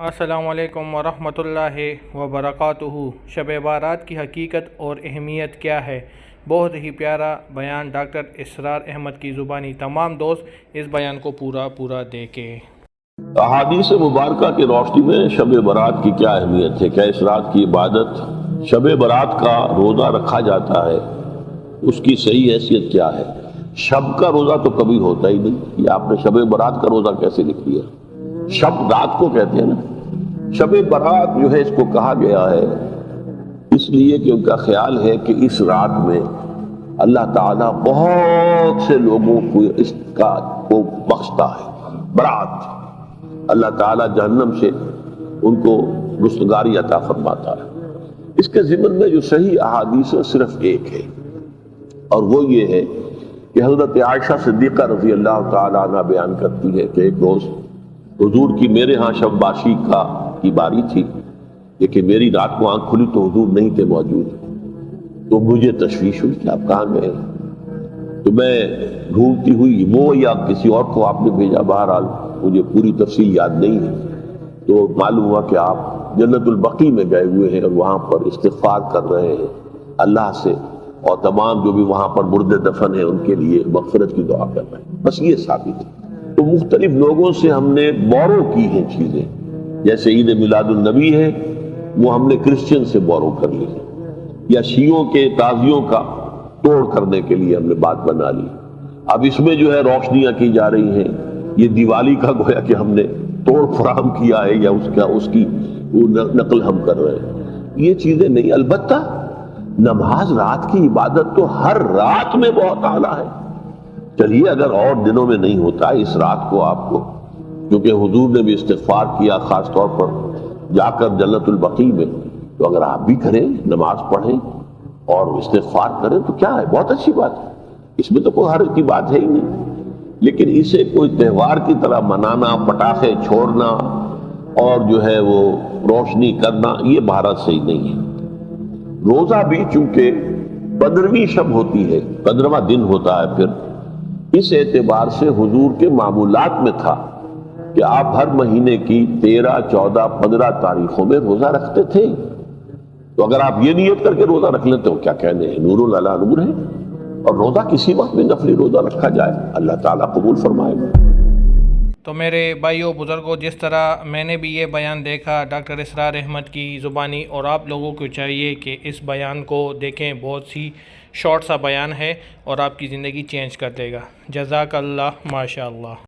السلام علیکم ورحمۃ اللہ وبرکاتہ۔ شب بارات کی حقیقت اور اہمیت کیا ہے؟ بہت ہی پیارا بیان ڈاکٹر اسرار احمد کی زبانی تمام دوست اس بیان کو پورا پورا دیکھیں۔ احادیث مبارکہ کی روشنی میں شب برات کی کیا اہمیت ہے؟ کیا اس رات کی عبادت شب برات کا روزہ رکھا جاتا ہے؟ اس کی صحیح حیثیت کیا ہے؟ شب کا روزہ تو کبھی ہوتا ہی نہیں۔ یہ آپ نے شب برات کا روزہ کیسے لکھ لیا؟ شب رات کو کہتے ہیں نا، شب برات جو ہے اس کو کہا گیا ہے۔ اس لیے کہ ان کا خیال ہے کہ اس رات میں اللہ تعالیٰ بہت سے لوگوں کو اس کا کو بخشتا ہے۔ برات۔ اللہ تعالیٰ جہنم سے ان کو رستگاری عطا فرماتا ہے۔ اس کے ضمن میں جو صحیح احادیث ہے صرف ایک ہے۔ اور وہ یہ ہے کہ حضرت عائشہ صدیقہ رضی اللہ تعالیٰ عنہ بیان کرتی ہے کہ ایک روز حضور کی میرے ہاں شب باشی کا کی باری تھی، لیکن میری رات کو آنکھ کھلی تو حضور نہیں تھے موجود۔ تو مجھے تشویش ہوئی کہ آپ کہاں گئے؟ تو میں ڈھونڈتی ہوئی وہ یا کسی اور کو آپ نے بھیجا؟ بہرحال مجھے پوری تفصیل یاد نہیں ہے۔ تو معلوم ہوا کہ آپ جنت البقی میں گئے ہوئے ہیں اور وہاں پر استغفار کر رہے ہیں۔ اللہ سے اور تمام جو بھی وہاں پر مرد دفن ہیں، ان کے لیے مغفرت کی دعا کر رہے ہیں۔ بس یہ ثابت ہے۔ تو مختلف لوگوں سے ہم نے بورو کی ہیں چیزیں۔ جیسے عید میلاد النبی ہے، وہ ہم نے کرسچن سے بورو کر لی یا شیعوں کے تازیوں کا توڑ کرنے کے لیے ہم نے بات بنا لی۔ اب اس میں جو ہے روشنیاں کی جا رہی ہیں۔ یہ دیوالی کا گویا کہ ہم نے توڑ فراہم کیا ہے یا اس کا، اس کی نقل ہم کر رہے ہیں۔ یہ چیزیں نہیں، البتہ نماز رات کی عبادت تو ہر رات میں بہت اعلیٰ ہے۔ چلیے، اگر اور دنوں میں نہیں ہوتا، اس رات کو آپ کو، کیونکہ حضور نے بھی استغفار کیا، خاص طور پر جا کر جنت البقی میں، تو اگر آپ بھی کریں نماز پڑھیں اور استغفار کریں، تو کیا ہے؟ بہت اچھی بات ہے۔ اس میں تو کوئی حرج کی بات ہے ہی نہیں۔ لیکن اسے کوئی تہوار کی طرح منانا، پٹاخے چھوڑنا اور جو ہے وہ روشنی کرنا، یہ بھارت صحیح نہیں ہے۔ روزہ بھی چونکہ پندرہویں شب ہوتی ہے، پندرہواں دن ہوتا ہے پھر۔ اس اعتبار سے حضور کے معمولات میں تھا کہ آپ ہر مہینے کی تیرہ، چودہ، پندرہ تاریخوں میں روزہ رکھتے تھے۔ تو اگر آپ یہ نیت کر کے روزہ رکھ لیتے ہو، کیا کہنے ہیں؟ نور اللہ نور ہے۔ اور روزہ کسی وقت میں نفلی روزہ رکھا جائے۔ اللہ تعالیٰ قبول فرمائے۔ گا تو میرے بھائیوں بزرگوں جس طرح میں نے بھی یہ بیان دیکھا، ڈاکٹر اسرار احمد کی زبانی، اور آپ لوگوں کو چاہیے کہ اس بیان کو دیکھیں۔ بہت سی شارٹ سا بیان ہے اور آپ کی زندگی چینج کر دے گا۔ جزاک اللہ ماشاء اللہ